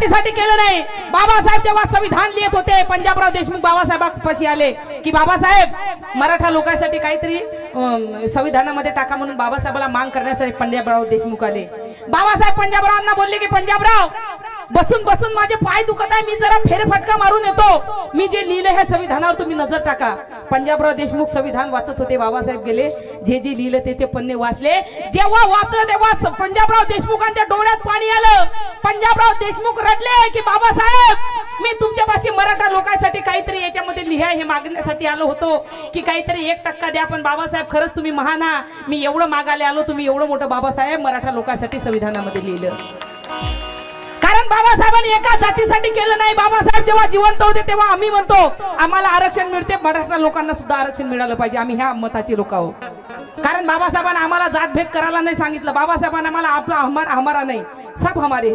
जातीसाठी केलं नाही. बाबासाहेब जेव्हा संविधान लिहित होते पंजाबराव देशमुख बाबासाहेबांपाशी आले की बाबासाहेब मराठा लोकांसाठी काहीतरी संविधानामध्ये टाका म्हणून बाबासाहेबाला मांग करण्यासाठी पंजाबराव देशमुख आले. बाबासाहेब पंजाबरावांना बोलले की पंजाबराव बसून बसून माझे पाय दुखत आहे. मी जरा फेरफटका मारून येतो. मी जे लिहिले हे संविधानावर तुम्ही नजर टाका. पंजाबराव देशमुख संविधान वाचत होते बाबासाहेब गेले. जे जे लिहिलं ते ते पन्ने वाचले. जेव्हा वाचलं तेव्हा पंजाबराव देशमुखांच्या डोळ्यात पाणी आलं. पंजाबराव देशमुख रडले की बाबासाहेब मी तुमच्यापाशी मराठा लोकांसाठी काहीतरी याच्यामध्ये लिहा हे मागण्यासाठी आलो होतो की काहीतरी एक टक्का द्या पण बाबासाहेब खरंच तुम्ही महाना मी एवढं मागायला आलो तुम्ही एवढं मोठं बाबासाहेब मराठा लोकांसाठी संविधानामध्ये लिहिलं. कारण बाबासाहेबांनी एका जातीसाठी केलं नाही. बाबासाहेब जेव्हा जिवंत होते तेव्हा आम्ही म्हणतो आम्हाला आरक्षण मिळते मराठा लोकांना सुद्धा आरक्षण मिळालं पाहिजे. आम्ही ह्या मताची लोक आहोत. कारण बाबासाहेबांना आम्हाला जातभेद करायला नाही सांगितलं. बाबासाहेबांना आम्हाला आपला हमारा हमारा नाही. सब हमारे